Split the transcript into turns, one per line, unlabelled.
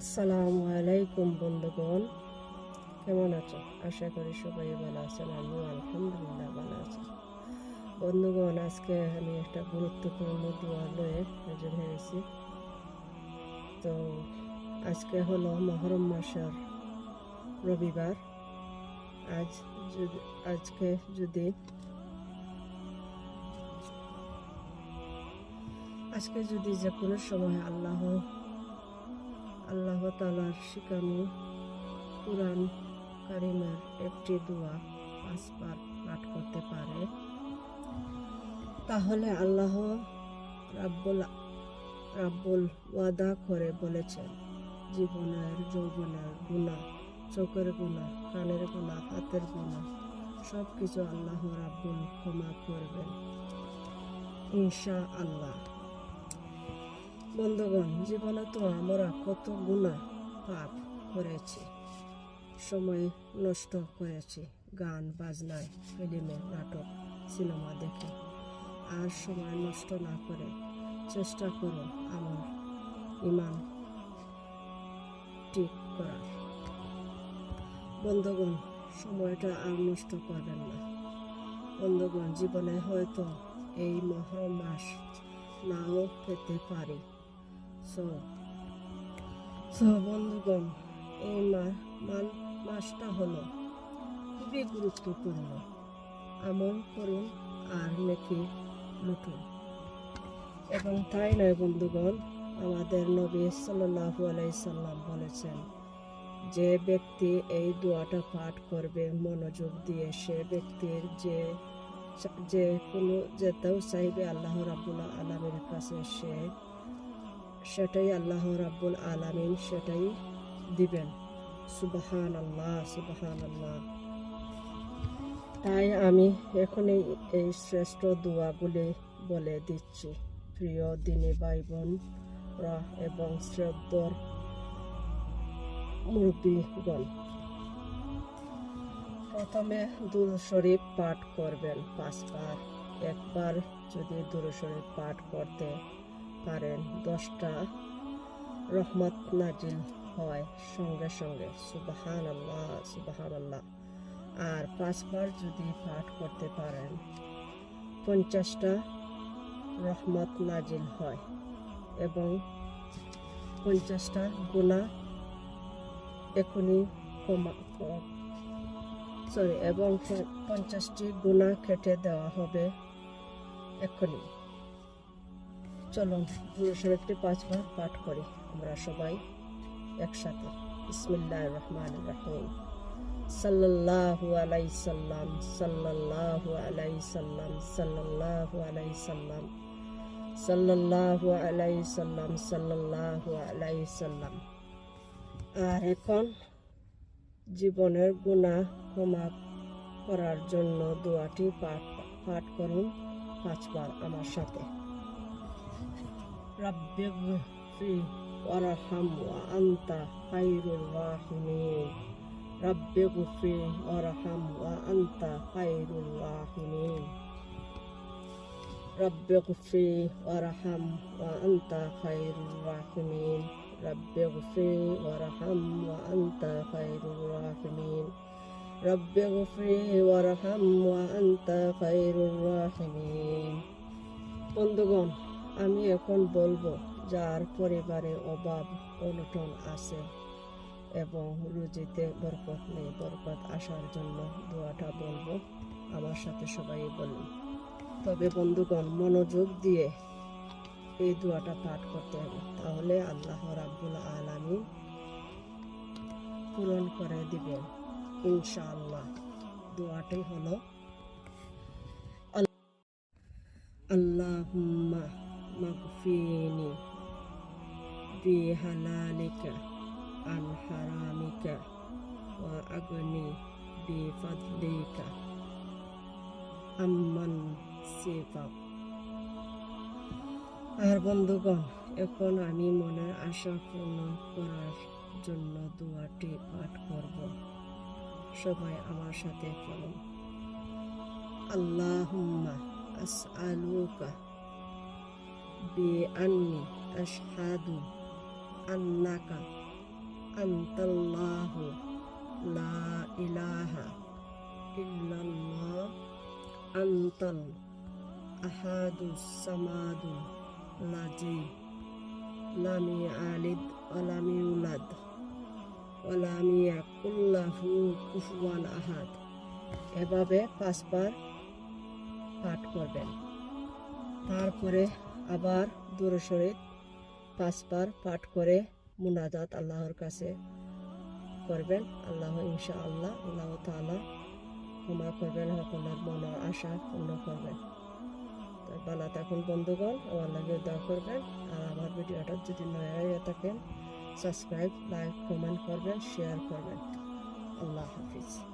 আসসালামু আলাইকুম বন্ধুগণ। কেমন আছো? আশা করি সবাই ভালো আছেন, আমিও আলহামদুলিল্লাহ ভালো আছি। বন্ধুগণ, আজকে আমি একটা গুরুত্বপূর্ণ দোয়া লয়ে হাজির হয়েছি। তো আজকে হলো মহরম মাসের রবিবার। আজ যদি আজকে যদি আজকে যদি যে কোনো সময় আল্লাহ আল্লাহ তালার শিখানো কোরআন কারিমের একটি দোয়া পাঁচবার পাঠ করতে পারে। তাহলে আল্লাহ রাব্বুল রাব্বুল ওয়াদা করে বলেছেন, জীবনের যৌবনের গুণা চোখের গুণা কানের গুণা হাতের গুণা সব কিছু আল্লাহ রাব্বুল ক্ষমা করবেন। ইনশা আল্লাহ বন্ধুগণ, জীবনে তো আমরা কত গুণা পাপ করেছি, সময় নষ্ট করেছি, গান বাজনায় ফিল্মে, নাটক, সিনেমা দেখে। আর সময় নষ্ট না করে চেষ্টা করুন আমার ইমান ঠিক করার। বন্ধুগণ, সময়টা আর নষ্ট করবেন না। বন্ধুগণ, জীবনে হয়তো এই মহরম মাস নাও পেতে পারি। সো সো বন্ধুগণ, এই মাসটা হলো খুবই গুরুত্বপূর্ণ, আমল করুন আর নেকি লুটুন। এবং তাই নয় বন্ধুগণ, আমাদের নবী সাল্লাল্লাহু আলাইহি সাল্লাম বলেছেন, যে ব্যক্তি এই দোয়াটা পাঠ করবে, মনোযোগ দিয়ে সে ব্যক্তির যে যে কোনো যেতেও চাইবে আল্লাহ রাবুল্লাহ আলমের কাছে সে সেটাই আল্লাহ রাব্বুল আলামিন সেটাই দিবেন। সুবাহান আল্লাহ সুবাহান আল্লাহ তাই আমি এখন এই শ্রেষ্ঠ দোয়াগুলি বলে দিচ্ছি। প্রিয় দিনী ভাই বোনরা এবং শ্রদ্ধর মুরব্বীগণ, প্রথমে দুর শরীফ পাঠ করবেন। পাঁচবার, একবার যদি দুর শরীফ পাঠ করতে পারেন। দশটা রহমত নাজিল হয় সঙ্গে সঙ্গে। সুবাহান আল্লাহ সুবাহান আল্লাহ আর পাঁচবার যদি পাঠ করতে পারেন, পঞ্চাশটা রহমত নাজিল হয় এবং পঞ্চাশটা গুণা এখনই কমা সরি এবং পঞ্চাশটি গুণা কেটে দেওয়া হবে এখনই। চলুন গুরু শরীফটি পাঁচবার পাঠ করি আমরা সবাই একসাথে। বিসমিল্লাহ রহমান রহিম। সাল্লাল্লাহু আলাই সাল্লাম, সাল্লাল্লাহু আলাই সাল্লাম, সাল্লাল্লাহু আলাই সাল্লাম, সাল্লাল্লাহু আলাই সাল্লাম, সাল্লাল্লাহু আলাই সাল্লাম। আর এখন জীবনের গুণা ক্ষমা করার জন্য দোয়াটি পাঠ পাঠ করুন পাঁচবার আমার সাথে। رب اغفر وارحم وأنت خير الراحمين رب اغفر وارحم وأنت خير الراحمين رب اغفر وارحم وأنت خير الراحمين رب اغفر وارحم وأنت خير الراحمين رب اغفر وارحم وأنت خير الراحمين বন্ধুগণ আমি এখন বলব, যার পরিবারে অভাব, অনটন আছে এবং রুজিতে বরকত নেই, বরকত আসার জন্য দোয়াটা বলব। আমার সাথে সবাই বলুন। তবে বন্ধুগণ, মনোযোগ দিয়ে এই দোয়াটা পাঠ করতে হবে। তাহলে আল্লাহ রাব্বুল আলামিন পূরণ করে দিবেন, ইনশাআল্লাহ। দোয়াটাই হলো আল্লাহুম্মা বিহালালিকা আন হারামিকা ওয়া আগনি বিফাদলিকা আম্মান সিফাক আর বন্ধুগণ, এখন আমি মনের আশা পূর্ণ করার জন্য দোয়াটি পাঠ করব। সবাই আমার সাথে করুন আল্লাহুম্মা আসআলুকা বিআন্নি আশহাদু আন্নাকা আন্তাল্লাহু লা ইলাহা ইল্লাল্লাহ আন্তাল আহাদুস সামাদু লাজি লাম ইয়ালিদ ওয়া লাম ইউলাদ ওয়া লাম ইয়াকুল লাহু কুফুয়ান আহাদ এভাবে পাঁচবার পাঠ করবেন। তারপরে আবার দুরশরীফ পাঁচবার পাঠ করে মুনাজাত আল্লাহর কাছে করবেন। আল্লাহ ইনশা আল্লাহ আল্লাহ তাআলা ক্ষমা করবেন সকলের মনের আশা পূর্ণ করবেন। বালা থাকুন বন্ধুগণ আমার লাগে দোয়া করবেন। আর আমার ভিডিওটা যদি নয়া হয়ে থাকেন সাবস্ক্রাইব লাইক কমেন্ট করবেন শেয়ার করবেন। আল্লাহ হাফিজ।